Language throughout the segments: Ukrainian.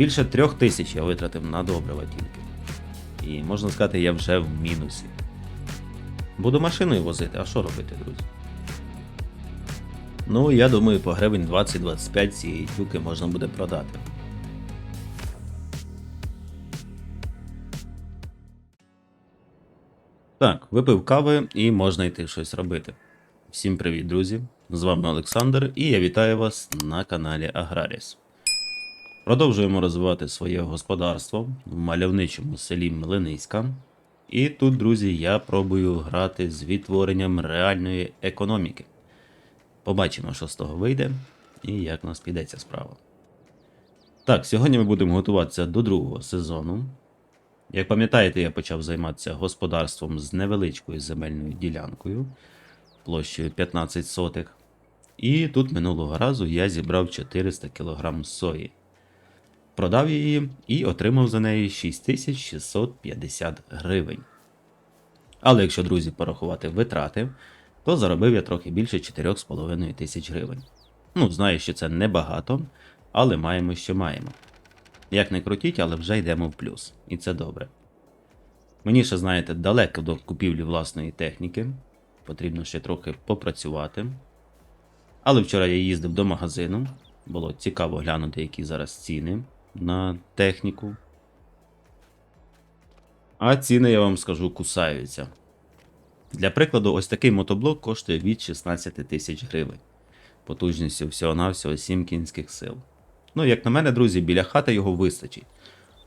Більше трьох тисяч я витратив на добрива тільки. І можна сказати, я вже в мінусі. Буду машиною возити, а що робити, друзі? Ну, я думаю, по гривень 20-25 цієї тюки можна буде продати. Так, випив кави і можна йти щось робити. Всім привіт, друзі! З вами Олександр і я вітаю вас на каналі Аграріс. Продовжуємо розвивати своє господарство в мальовничому селі Млиниська. І тут, друзі, я пробую грати з відтворенням реальної економіки. Побачимо, що з того вийде і як нас піде ця справа. Так, сьогодні ми будемо готуватися до другого сезону. Як пам'ятаєте, я почав займатися господарством з невеличкою земельною ділянкою площею 15 сотих. І тут минулого разу я зібрав 400 кг сої. Продав її і отримав за неї 6650 гривень. Але якщо, друзі, порахувати витрати, то заробив я трохи більше 4,5 тисяч гривень. Ну, знаю, що це небагато, але маємо, що маємо. Як не крутіть, але вже йдемо в плюс, і це добре. Мені ще, знаєте, далеко до купівлі власної техніки, потрібно ще трохи попрацювати. Але вчора я їздив до магазину, було цікаво глянути, які зараз ціни на техніку. А ціни, я вам скажу, кусаються. Для прикладу, ось такий мотоблок коштує від 16 тисяч гривень, потужністю всього-навсього 7 кінських сил. Ну, як на мене, друзі, біля хати його вистачить.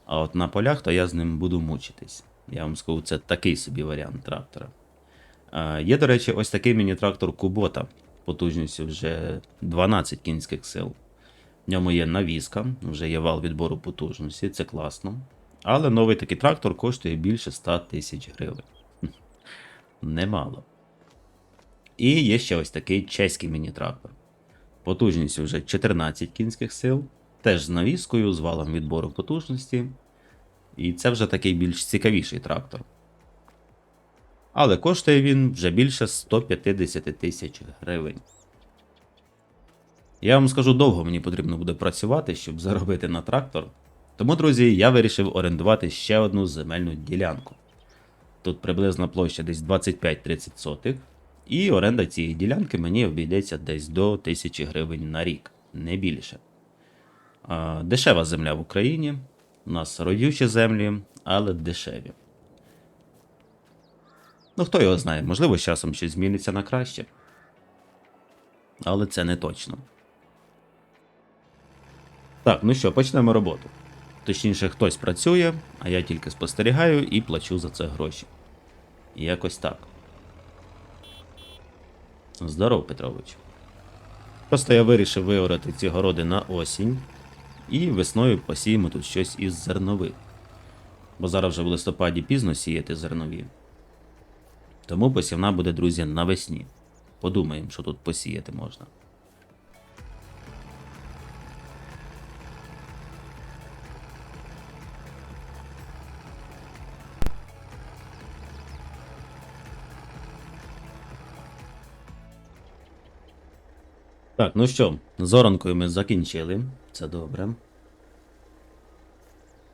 А от на полях, то я з ним буду мучитись. Я вам скажу, це такий собі варіант трактора. А, є, до речі, ось такий міні-трактор Кубота, потужністю вже 12 кінських сил. В ньому є навіска, вже є вал відбору потужності, це класно. Але новий такий трактор коштує більше 100 тисяч гривень. Немало. І є ще ось такий чеський міні-трактор. Потужністю вже 14 кінських сил, теж з навіскою, з валом відбору потужності. І це вже такий більш цікавіший трактор. Але коштує він вже більше 150 тисяч гривень. Я вам скажу, довго мені потрібно буде працювати, щоб заробити на трактор. Тому, друзі, я вирішив орендувати ще одну земельну ділянку. Тут приблизна площа десь 25-30 сотих, і оренда цієї ділянки мені обійдеться десь до 1000 гривень на рік, не більше. Дешева земля в Україні. У нас родючі землі, але дешеві. Ну, хто його знає, можливо, з часом щось зміниться на краще. Але це не точно. Так, ну що, почнемо роботу. Точніше, хтось працює, а я тільки спостерігаю і плачу за це гроші. Якось так. Здоров, Петрович. Просто я вирішив виорати ці городи на осінь, і весною посіємо тут щось із зернових. Бо зараз вже в листопаді пізно сіяти зернові. Тому посівна буде, друзі, навесні. Подумаємо, що тут посіяти можна. Так, ну що, з оранкою ми закінчили. Це добре.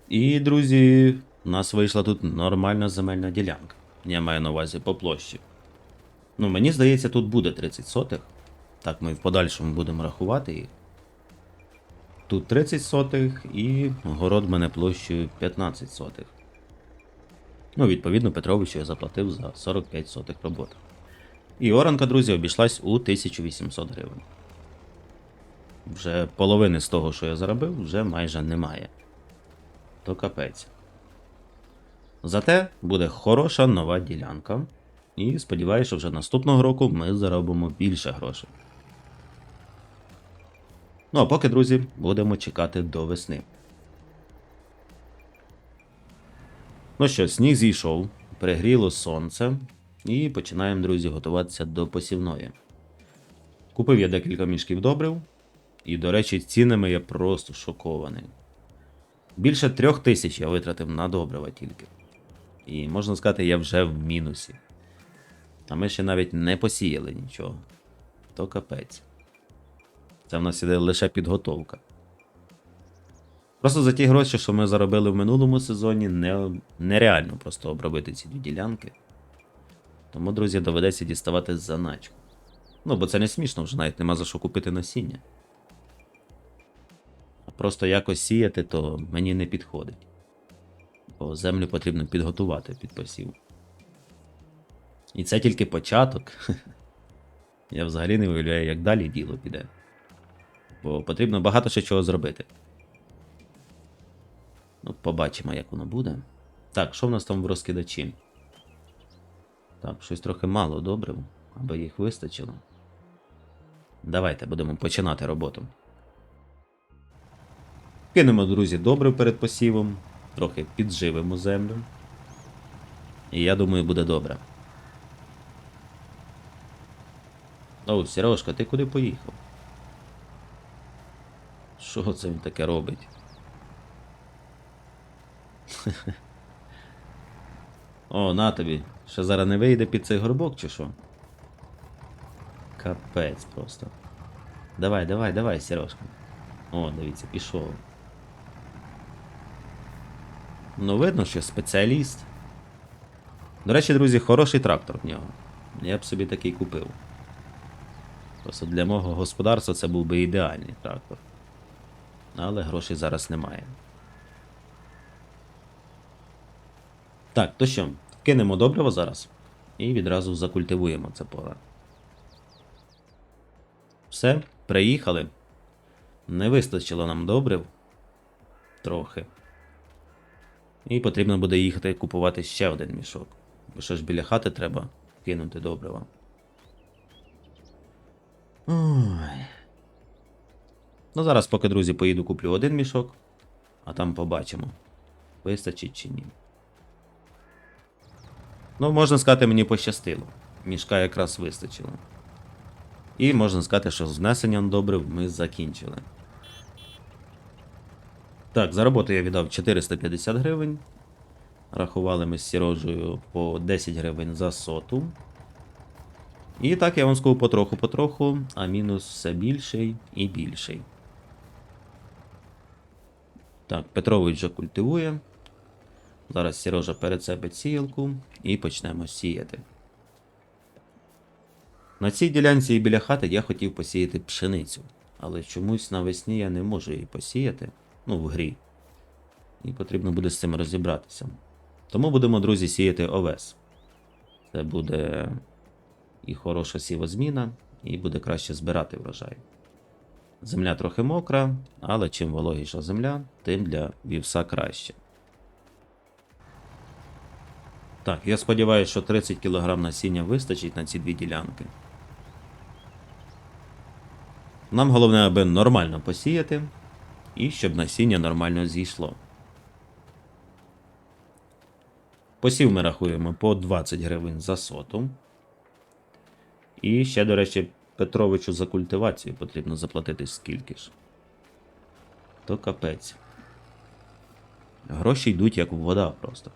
І, друзі, у нас вийшла тут нормальна земельна ділянка. Я маю на увазі по площі. Ну, мені здається, тут буде 30 сотих. Так, ми в подальшому будемо рахувати їх. Тут 30 сотих і город мене площею 15 сотих. Ну, відповідно, Петровичу я заплатив за 45 сотих роботи. І оранка, друзі, обійшлась у 1800 гривень. Вже половини з того, що я заробив, вже майже немає. То капець. Зате буде хороша нова ділянка. І сподіваюся, що вже наступного року ми заробимо більше грошей. Ну а поки, друзі, будемо чекати до весни. Ну що, сніг зійшов, пригріло сонце, і починаємо, друзі, готуватися до посівної. Купив я декілька мішків добрив, і, до речі, цінами я просто шокований. Більше трьох тисяч я витратив на добрива тільки. І можна сказати, я вже в мінусі. А ми ще навіть не посіяли нічого. То капець. Це в нас іде лише підготовка. Просто за ті гроші, що ми заробили в минулому сезоні, не, нереально просто обробити ці дві ділянки. Тому, друзі, доведеться діставати заначку. Ну, бо це не смішно, вже навіть нема за що купити насіння. Просто якось сіяти, то мені не підходить. Бо землю потрібно підготувати під посів. І це тільки початок. Я взагалі не уявляю, як далі діло піде. Бо потрібно багато ще чого зробити. Ну, побачимо, як воно буде. Так, що в нас там в розкидачі? Так, щось трохи мало добрив, аби їх вистачило. Давайте будемо починати роботу. Кинемо, друзі, добрив перед посівом, трохи підживимо землю. І я думаю, буде добре. О, Сережка, ти куди поїхав? Що це він таке робить? О, на тобі. Ще зараз не вийде під цей горбок, чи що? Капець просто. Давай, давай, давай, Сережка. О, дивіться, пішов. Ну, видно, що спеціаліст. До речі, друзі, хороший трактор в нього. Я б собі такий купив. Просто для мого господарства це був би ідеальний трактор. Але грошей зараз немає. Так, то що, кинемо добриво зараз і відразу закультивуємо це поле. Все, приїхали. Не вистачило нам добрив. Трохи. І потрібно буде їхати купувати ще один мішок. Бо що ж біля хати треба кинути добрива. Ой. Ну, зараз, поки, друзі, поїду, куплю один мішок, а там побачимо, вистачить чи ні. Ну, можна сказати, мені пощастило. Мішка якраз вистачило. І можна сказати, що з внесенням добрив ми закінчили. Так, за роботу я віддав 450 гривень. Рахували ми з Сірожею по 10 гривень за соту. І так я вам скажу потроху-потроху, а мінус все більший і більший. Так, Петрович вже культивує. Зараз Сірожа перецепить сіялку і почнемо сіяти. На цій ділянці і біля хати я хотів посіяти пшеницю, але чомусь навесні я не можу її посіяти, ну, в грі. І потрібно буде з цим розібратися. Тому будемо, друзі, сіяти овес. Це буде і хороша сівозміна, і буде краще збирати врожай. Земля трохи мокра, але чим вологіша земля, тим для вівса краще. Так, я сподіваюся, що 30 кг насіння вистачить на ці дві ділянки. Нам головне, аби нормально посіяти і щоб насіння нормально зійшло. Посів ми рахуємо по 20 гривень за соту. І ще, до речі, Петровичу за культивацію потрібно заплатити скільки ж. То капець. Гроші йдуть як вода просто.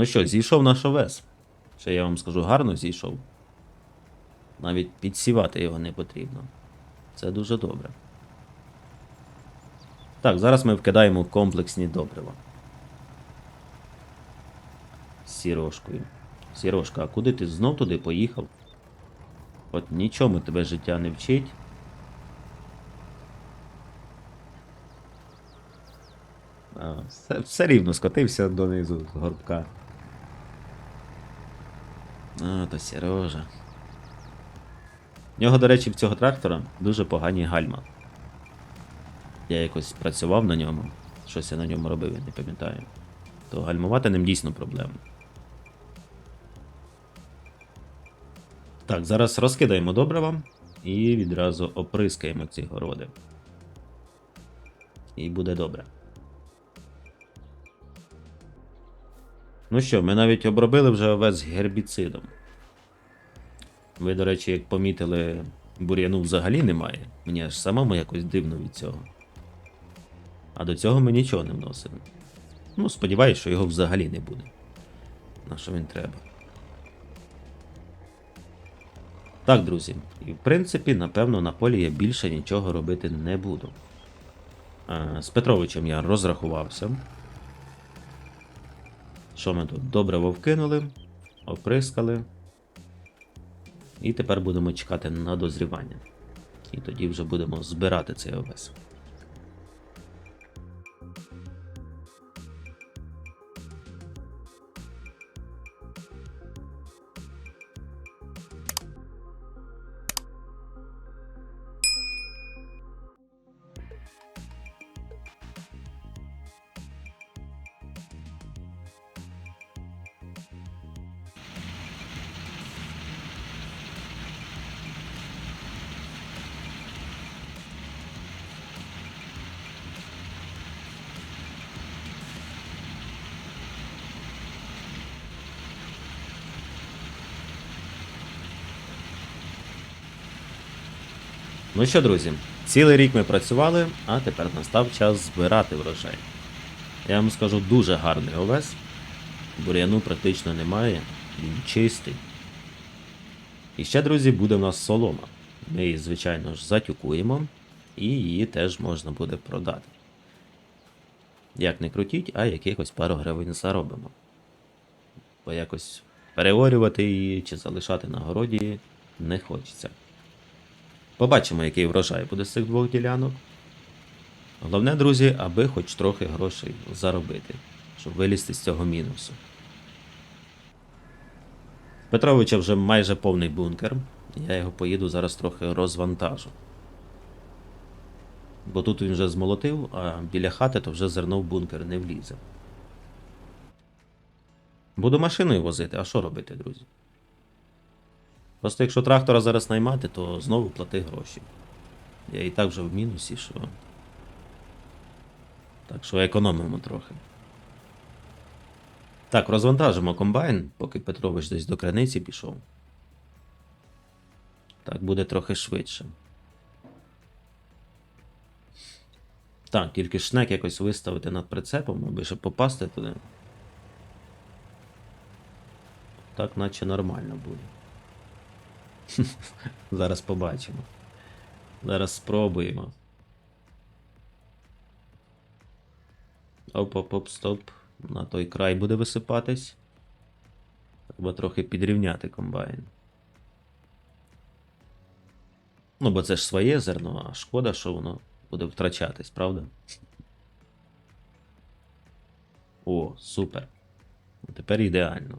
Ну що, зійшов наш овес. Ще я вам скажу, гарно зійшов. Навіть підсівати його не потрібно. Це дуже добре. Так, зараз ми вкидаємо комплексні добрива. З сірошкою. Сірошка, а куди ти знов туди поїхав? От нічому тебе життя не вчить. А, все, все рівно скотився донизу з горбка. А, то Сережа. В нього, до речі, в цього трактора дуже погані гальма. Я якось працював на ньому, щось я на ньому робив, я не пам'ятаю. То гальмувати ним дійсно проблема. Так, зараз розкидаємо добрива і відразу оприскаємо ці городи. І буде добре. Ну що, ми навіть обробили вже овець гербіцидом. Ви, до речі, як помітили, бур'яну взагалі немає. Мені аж самому якось дивно від цього. А до цього ми нічого не вносили. Ну, сподіваюсь, що його взагалі не буде. На що він треба? Так, друзі, і в принципі, напевно, на полі я більше нічого робити не буду. Е, З Петровичем я розрахувався. Що ми тут? Добре вовкинули, оприскали. І тепер будемо чекати на дозрівання. І тоді вже будемо збирати цей овес. Ну що, друзі, цілий рік ми працювали, а тепер настав час збирати врожай. Я вам скажу дуже гарний овес. Бур'яну практично немає, він чистий. І ще, друзі, буде в нас солома. Ми її, звичайно ж, затюкуємо, і її теж можна буде продати. Як не крутіть, а якихось пару гривень заробимо. Бо якось переорювати її чи залишати на городі не хочеться. Побачимо, який врожай буде з цих двох ділянок. Головне, друзі, аби хоч трохи грошей заробити, щоб вилізти з цього мінусу. Петровича вже майже повний бункер. Я його поїду зараз трохи розвантажу. Бо тут він вже змолотив, а біля хати то вже зерно в бункер не влізе. Буду машиною возити, а що робити, друзі? Просто якщо трактора зараз наймати, то знову плати гроші. Я і так вже в мінусі, що. Так що економимо трохи. Так, розвантажимо комбайн, поки Петрович десь до краниці пішов. Так буде трохи швидше. Так, тільки шнек якось виставити над прицепом, аби ще попасти туди. Так, наче нормально буде. Зараз побачимо. Зараз спробуємо. Оп-оп-оп, стоп. На той край буде висипатись. Треба трохи підрівняти комбайн. Ну, бо це ж своє зерно, а шкода, що воно буде втрачатись, правда? О, супер. Тепер ідеально.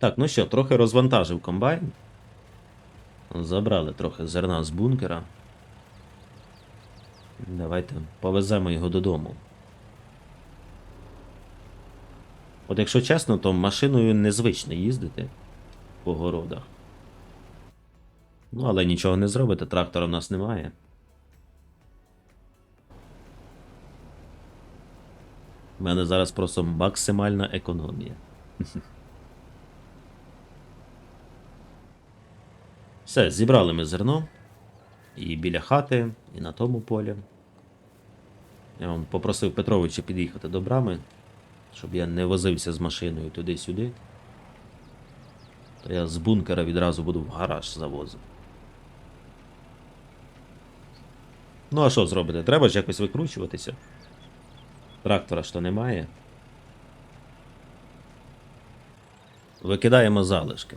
Так, ну що, трохи розвантажив комбайн. Забрали трохи зерна з бункера. Давайте повеземо його додому. От якщо чесно, то машиною незвично їздити по городах. Ну, але нічого не зробите, трактора в нас немає. У мене зараз просто максимальна економія. Все, зібрали ми зерно. І біля хати, і на тому полі. Я вам попросив Петровича під'їхати до брами, щоб я не возився з машиною туди-сюди. То я з бункера відразу буду в гараж завозити. Ну, а що зробити? Треба ж якось викручуватися. Трактора ж то немає. Викидаємо залишки.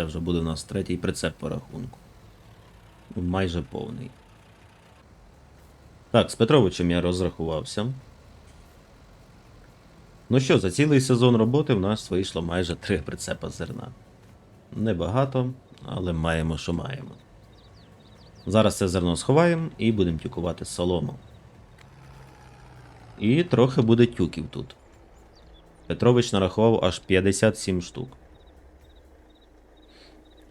Це вже буде у нас третій прицеп по рахунку. Ну, Майже повний. Так, з Петровичем я розрахувався. Ну що, за цілий сезон роботи в нас вийшло майже три прицепа зерна. Небагато, але маємо, що маємо. Зараз це зерно сховаємо і будемо тюкувати солому. І трохи буде тюків тут. Петрович нарахував аж 57 штук.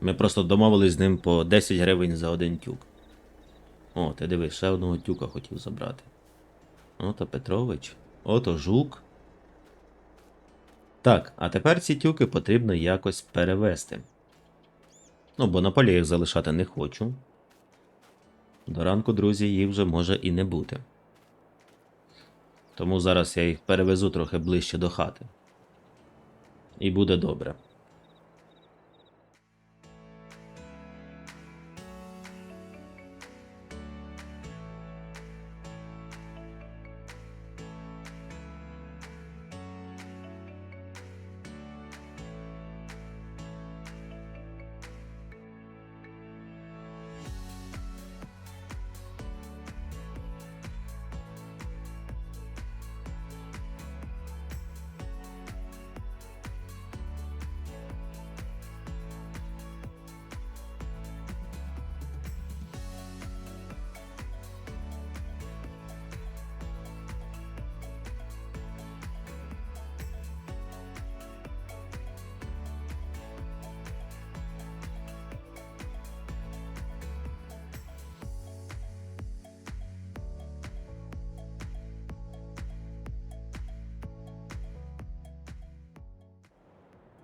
Ми просто домовились з ним по 10 гривень за один тюк. О, ти дивись, ще одного тюка хотів забрати. Ото Петрович. Ото жук. Так, а тепер ці тюки потрібно якось перевести. Ну, бо на полі їх залишати не хочу. До ранку, друзі, їх вже може і не бути. Тому зараз я їх перевезу трохи ближче до хати. І буде добре.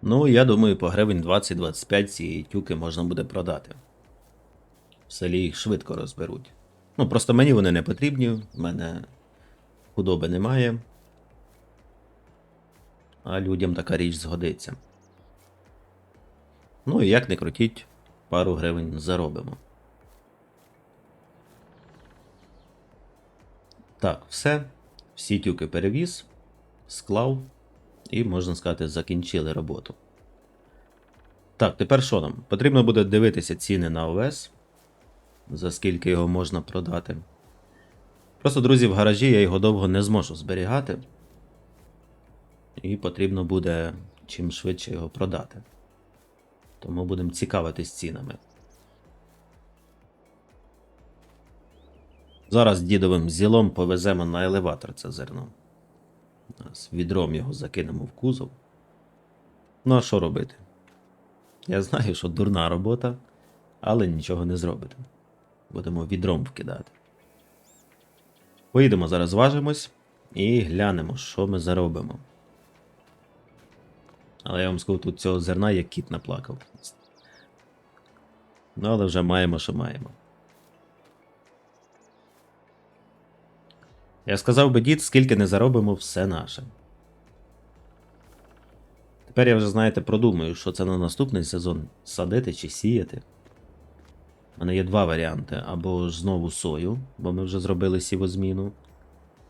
Ну, я думаю, по гривень 20-25 цієї тюки можна буде продати. В селі їх швидко розберуть. Ну, просто мені вони не потрібні, в мене худоби немає. А людям така річ згодиться. Ну і як не крутіть, пару гривень заробимо. Так, все. Всі тюки перевіз, склав і, можна сказати, закінчили роботу. Так, тепер що нам? Потрібно буде дивитися ціни на ОВС, за скільки його можна продати. Просто, друзі, в гаражі я його довго не зможу зберігати. І потрібно буде чим швидше його продати. Тому будемо цікавитись цінами. Зараз дідовим зілом повеземо на елеватор це зерно. З відром його закинемо в кузов. Ну а що робити? Я знаю, що дурна робота, але нічого не зробите. Будемо відром вкидати. Поїдемо зараз важимось і глянемо, що ми заробимо. Але я вам скажу, тут цього зерна як кіт наплакав. Ну, але вже маємо, що маємо. Я сказав би дід, скільки не заробимо, все наше. Тепер я вже, знаєте, продумаю, що це на наступний сезон садити чи сіяти. У мене є два варіанти: або ж знову сою, бо ми вже зробили сівозміну,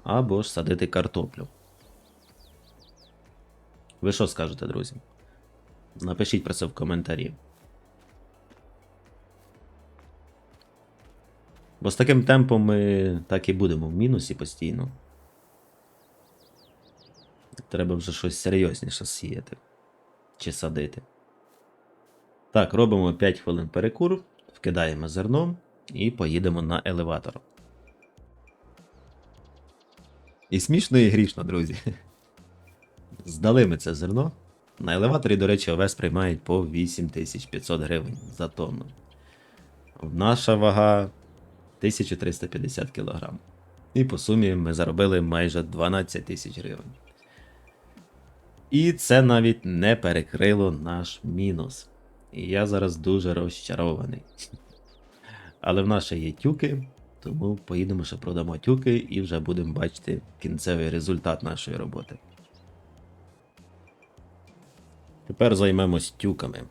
або ж садити картоплю. Ви що скажете, друзі? Напишіть про це в коментарі. Бо з таким темпом ми так і будемо в мінусі постійно. Треба вже щось серйозніше сіяти чи садити. Так, робимо 5 хвилин перекур, вкидаємо зерно і поїдемо на елеватор. І смішно, і грішно, друзі. Здали ми це зерно. На елеваторі, до речі, овес приймають по 8500 гривень за тонну. Наша вага 1350 кг. І по сумі ми заробили майже 12 тисяч гривень. І це навіть не перекрило наш мінус. І я зараз дуже розчарований. Але в нас ще є тюки, тому поїдемо ще продамо тюки і вже будемо бачити кінцевий результат нашої роботи. Тепер займемось тюками.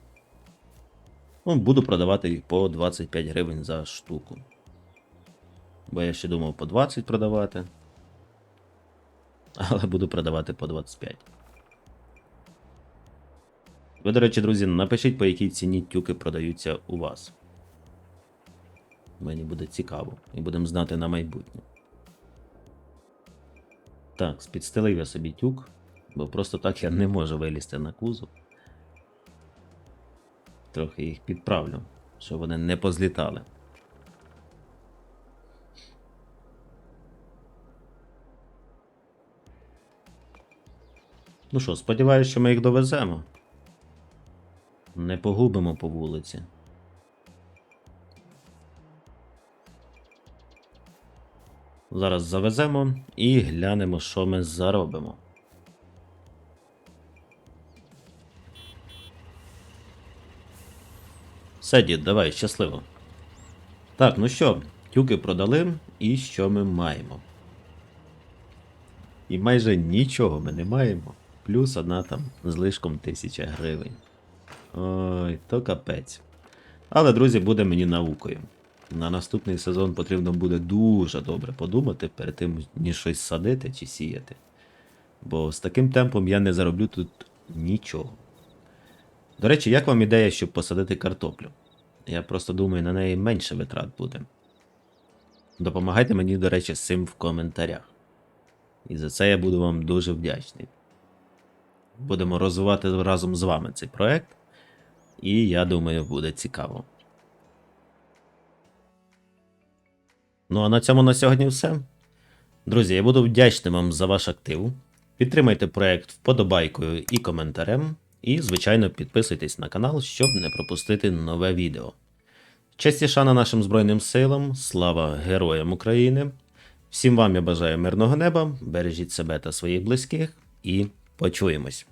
Ну, буду продавати їх по 25 гривень за штуку. Бо я ще думав по 20 продавати. Але буду продавати по 25. Ви, до речі, друзі, напишіть, по якій ціні тюки продаються у вас. Мені буде цікаво. І будемо знати на майбутнє. Так, спідстелив я собі тюк, бо просто так я не можу вилізти на кузов. Трохи їх підправлю, щоб вони не позлітали. Ну що, сподіваюся, що ми їх довеземо. Не погубимо по вулиці. Зараз завеземо і глянемо, що ми заробимо. Все дід, давай, щасливо. Так, ну що, тюки продали, і що ми маємо? І майже нічого ми не маємо. Плюс одна там з лишком тисяча гривень. Ой, то капець. Але, друзі, буде мені наукою. На наступний сезон потрібно буде дуже добре подумати перед тим, ніж щось садити чи сіяти. Бо з таким темпом я не зароблю тут нічого. До речі, як вам ідея, щоб посадити картоплю? Я просто думаю, на неї менше витрат буде. Допомагайте мені, до речі, з цим в коментарях. І за це я буду вам дуже вдячний. Будемо розвивати разом з вами цей проект. І я думаю, буде цікаво. Ну а на цьому на сьогодні все. Друзі, я буду вдячний вам за ваш актив. Підтримайте проект вподобайкою і коментарем. І, звичайно, підписуйтесь на канал, щоб не пропустити нове відео. Честь і шана нашим Збройним силам, слава Героям України. Всім вам я бажаю мирного неба, бережіть себе та своїх близьких і почуємось.